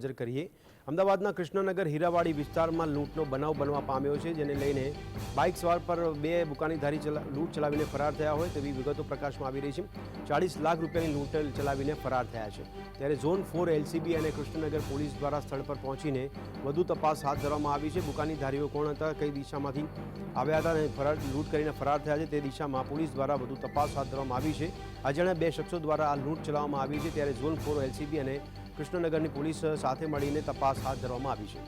નજર કરીએ. અમદાવાદના કૃષ્ણનગર હીરાવાડી વિસ્તારમાં લૂંટનો બનાવ બનવા પામ્યો છે, જેને લઈને બાઇક સવાર પર બે બુકાનીધારી લૂંટ ચલાવીને ફરાર થયા હોય તેવી વિગતો પ્રકાશમાં આવી રહી છે. ચાળીસ લાખ રૂપિયાની લૂંટ ચલાવીને ફરાર થયા છે. ત્યારે ઝોન ફોર એલસીબી અને કૃષ્ણનગર પોલીસ દ્વારા સ્થળ પર પહોંચીને વધુ તપાસ હાથ ધરવામાં આવી છે. બુકાનીધારીઓ કોણ હતા, કઈ દિશામાંથી આવ્યા હતા અને ફરાર, લૂંટ કરીને ફરાર થયા છે તે દિશામાં પોલીસ દ્વારા વધુ તપાસ હાથ ધરવામાં આવી છે. અજાણ્યા બે શખ્સો દ્વારા આ લૂંટ ચલાવવામાં આવી છે. ત્યારે ઝોન ફોર એલસીબી અને કૃષ્ણનગરની પોલીસ સાથે મળીને તપાસ હાથ ધરવામાં આવી છે.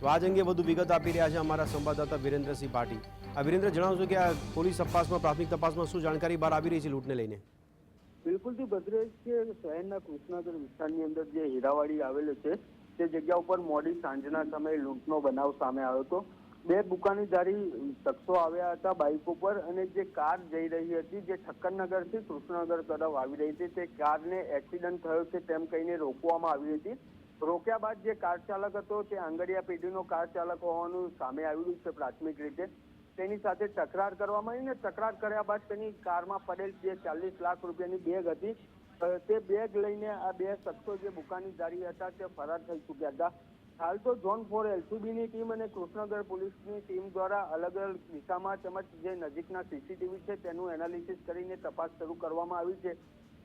તો આજ અંગે વધુ વિગત આપી રહ્યા છે અમારા સંવાદદાતા વિરેન્દ્રસિંહ પાટી આ વિરેન્દ્ર જણાવશો કે આ પોલીસ તપાસમાં, પ્રાથમિક તપાસમાં શું જાણકારી બહાર આવી રહી છે લૂંટને લઈને? બિલકુલથી ભદ્રેશ કે શહેરના કૃષ્ણનગર વિસ્તારની અંદર જે હીરાવાડી આવેલું છે, તે જગ્યા ઉપર મોડી સાંજના સમયે લૂંટનો બનાવ સામે આવ્યો હતો. બે બુકાનીધારી શખ્સો આવ્યા હતા બાઇક ઉપર અને જે કાર જઈ રહી હતી, જે ઠક્કરનગરથી કૃષ્ણનગર તરફ આવી રહી હતી, તે કારને એક્સિડન્ટ થયો છે તેમ કહીને રોકવામાં આવી હતી. રોક્યા બાદ જે કાર ચાલક હતો, તે આંગડિયા પેઢીનો કાર ચાલક હોવાનું સામે આવ્યું છે પ્રાથમિક રીતે. તેની સાથે તકરાર કરવામાં આવી ને તકરાર કર્યા બાદ તેની કારમાં પડેલ જે ચાલીસ લાખ રૂપિયાની બેગ હતી તે બેગ લઈને આ બે શખ્સો જે બુકાનીધારી હતા, તે ફરાર થઈ ચૂક્યા હતા. હાલ તો ઝોન ફોર એલસીબીની ટીમ અને કૃષ્ણગર પોલીસની ટીમ દ્વારા અલગ અલગ દિશામાં તેમજ જે નજીકના સીસીટીવી છે તેનું એનાલિસિસ કરીને તપાસ શરૂ કરવામાં આવી છે.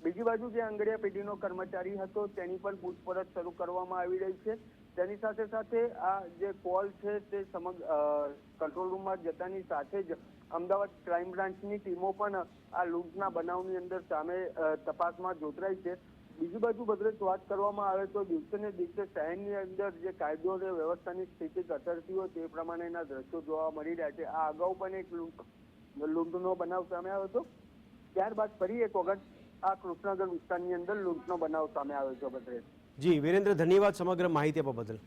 બીજી બાજુ જે આંગડિયા પેઢીનો કર્મચારી હતો તેની પણ પૂછપરછ શરૂ કરવામાં આવી રહી છે. તેની સાથે સાથે આ જે કોલ છે તે સમગ્ર કંટ્રોલ રૂમમાં જતાની સાથે જ અમદાવાદ ક્રાઇમ બ્રાન્ચની ટીમો પણ આ લૂંટના બનાવની અંદર સામે તપાસમાં જોતરાઈ છે. બીજી બાજુ ભદ્રેશ વાત કરવામાં આવે તો દિવસે ને દિવસે શહેરની અંદર જે કાયદો અને વ્યવસ્થાની સ્થિતિ કતરતી હોય તે પ્રમાણેના દ્રશ્યો જોવા મળી રહ્યા છે. આ અગાઉ પણ એક લૂંટ, લૂંટનો બનાવ સામે આવ્યો હતો. ત્યારબાદ ફરી એક વખત આ કૃષ્ણનગર વિસ્તારની અંદર લૂંટનો બનાવ સામે આવ્યો છે ભદ્રેશ જી, વિરેન્દ્ર, ધન્યવાદ સમગ્ર માહિતી બદલ.